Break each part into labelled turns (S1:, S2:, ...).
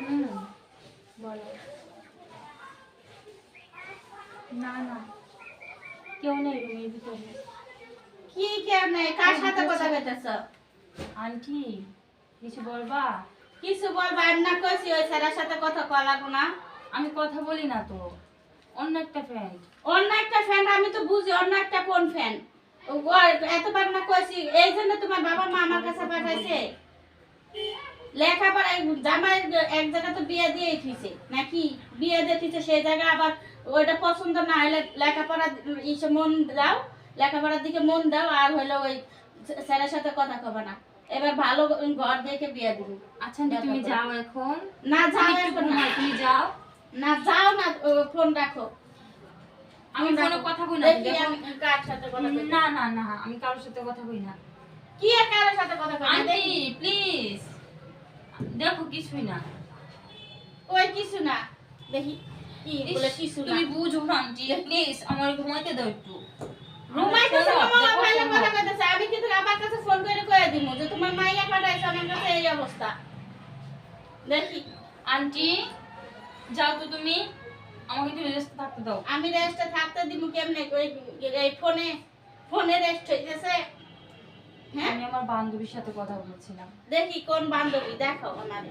S1: হুম বলো। না না। কেউ নেই রুমের ভিতরে।
S2: কি কেমনে কার সাথে কথা কইতেছ
S1: আন্টি কিছু বলবা?
S2: কিছু বলবা? আমি না কইছি ওই স্যারের সাথে কথা কওয়া লাগবো না।
S1: আমি কথা বলি না তো। অন্য একটা ফ্যান
S2: অন্য একটা ফ্যান আমি তো বুঝি অন্য একটা কোন ফ্যান এতবার না কইছি এই জন্য তোমার বাবা মা আমার কাছে পাঠাইছে। লেখাপড়া জামাই এক জায়গা তো বিয়ে দিয়ে থুইছে। নাকি বিয়ে দিয়ে থুইছে সেই জায়গায় আবার ওইটা পছন্দ না হলে লেখাপড়া ইসে মন দাও লেখাপড়ার দিকে মন দাও আর হলো ওই স্যারের সাথে কথা কবে না। এবার ভালো ঘর দেখে বিয়ে দিব।
S1: আচ্ছা তুমি যাও এখন।
S2: না যাও এখন না।
S1: তুমি যাও।
S2: না যাও না ফোন রাখো।
S1: আমি
S2: রাখো।
S1: কথা কই না
S2: আমি কার সাথে কথা কই
S1: না না না আমি কারোর সাথে কথা কই না।
S2: কি কারোর সাথে কথা কই
S1: আন্টি প্লিজ দেখো কিছুই না।
S2: ওই কিছু না। দেখি কি বলে কিছু না।
S1: তুমি বুঝো না আন্টি প্লিজ আমার ঘুমাইতে দাও একটু।
S2: ঘুমাইতেছে মামা
S1: ফোন
S2: কথা
S1: ফোন।
S2: আমি কিন্তু আমার কাছে ফোন করে কয়ে দিব যে তোমার মাইয়া পাঠাইছে আমার কাছে এই অবস্থা। দেখি।
S1: আন্টি যাও তো তুমি। আমাকে একটু রেস্ট থাকতে দাও।
S2: আমি রেস্টে থাকতে দিব কেমনে? এই ফোনে ফোনে রেস্ট হইতেছে। হ্যাঁ
S1: আমি আমার বান্ধবীর সাথে কথা বলছিলাম।
S2: দেখি কোন বান্ধবী, দেখো ওনারে।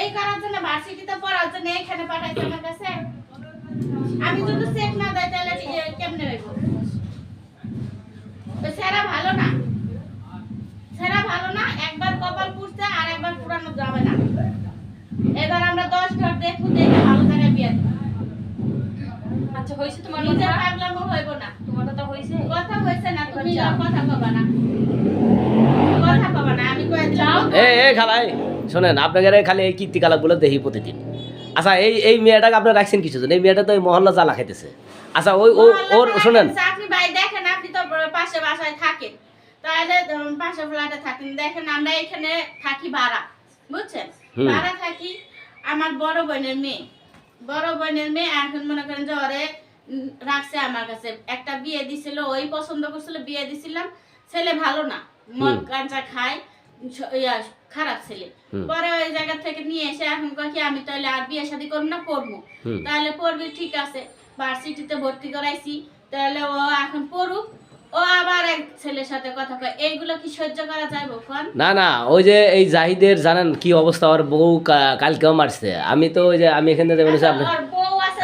S2: এই করার জন্য ভার্সিটিতে পড়ার জন্য এখানে পাঠাইছে আমার কাছে। আমি যদি চেক না দেয় তাহলে কেমনে হইব তো সেরা ভালো না সেরা ভালো না একবার কপাল পুষতে আর একবার পুরানো যাবে না এবার আমরা দশ ঘর দেখব দেখে ভালো জায়গায় বিয়ে দেব।
S1: আচ্ছা হয়েছে তোমার কথা?
S2: পাগলামো হইব না।
S1: তোমার কথা হয়েছে?
S2: কথা হয়েছে না তুমি কথা কবা না। কথা কবা না আমি কয়ে দিলাম
S3: এ এ খালাই শোনেন আপনাদের খালি এই কীর্তিকালাপগুলো দেখি প্রতিদিন। আচ্ছা এই এই মেয়েটাকে আপনারা রাখছেন কিছু এই মেয়েটা তো এই মহল্লা জ্বালা খাইতেছে। আচ্ছা ওই ওর শোনেন।
S2: চাকরি ভাই দেখেন আপনি তো পাশে বাসায় থাকেন। তাহলে পাশে ফ্ল্যাটে থাকেন। দেখেন আমরা এখানে থাকি ভাড়া বুঝছেন? ভাড়া থাকি আমার বড় বোনের মেয়ে। বড় বোনের মেয়ে এখন মনে করেন যে ওরে রাখছে আমার কাছে। একটা বিয়ে দিছিল ওই পছন্দ করছিল বিয়ে দিছিলাম। ছেলে ভালো না মদ। গাঁজা খায় খারাপ ছেলে। পরে ওই জায়গা থেকে নিয়ে এসে এখন কি আমি তাহলে আর বিয়ে শাদী করব না পড়ব তাহলে পড়বি ঠিক আছে। ভার্সিটিতে ভর্তি করাইছি। তাহলে ও এখন পড়ুক। ও আবার এক ছেলের সাথে কথা কয় এইগুলো কি সহ্য করা যায় কোন
S3: না না ওই যে এই জাহিদের জানেন কি অবস্থা ওর বউ কালকেও মারছে। আমি তো ওই যে আমি এখানে আপনি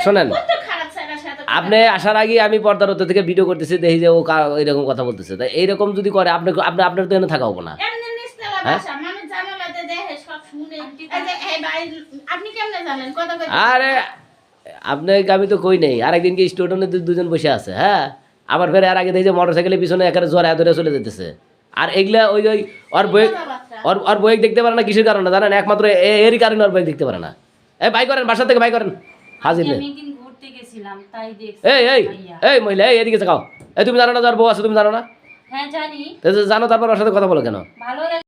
S3: শোনেন।
S2: কত খারাপ ছেলের সাথে কথা
S3: আপনি আসার আগে আমি থেকে ভিডিও করতেছি দেখি যে ও কা- এরকম কথা বলতেছে। তাই এইরকম যদি করে আপনি আপনি আপনার তো এখানে থাকা হব না। হ্যাঁ?
S2: ভাষা মানুষ জানালাতে দেখে সব শুনে এই যে এই ভাই আপনি কেমনে জানেন? কথা কই
S3: আরে আপনাকে আমি তো কই নেই আরেকদিন কি স্টুডেন্ট দুজন বসে আছে হ্যাঁ? আবার ফের আর আগে দেখি যে মোটর সাইকেলের পিছনে একেবারে জ্বর ধরে চলে যেতেছে। আর এগুলা ওই ওই ওর বই ওর ওর বই দেখতে পারে না কিসের কারণে জানেন? একমাত্র এরই কারণে ওর বই দেখতে পারে না। এই বাই করেন বাসা থেকে বাই করেন। হাজির নেই এই এই মহিলা এই এদিকে খাও এই তুমি জানো না যার বউ আছে তুমি জানো না?
S1: হ্যাঁ জানি।
S3: তারপর ওর সাথে কথা বলো কেন?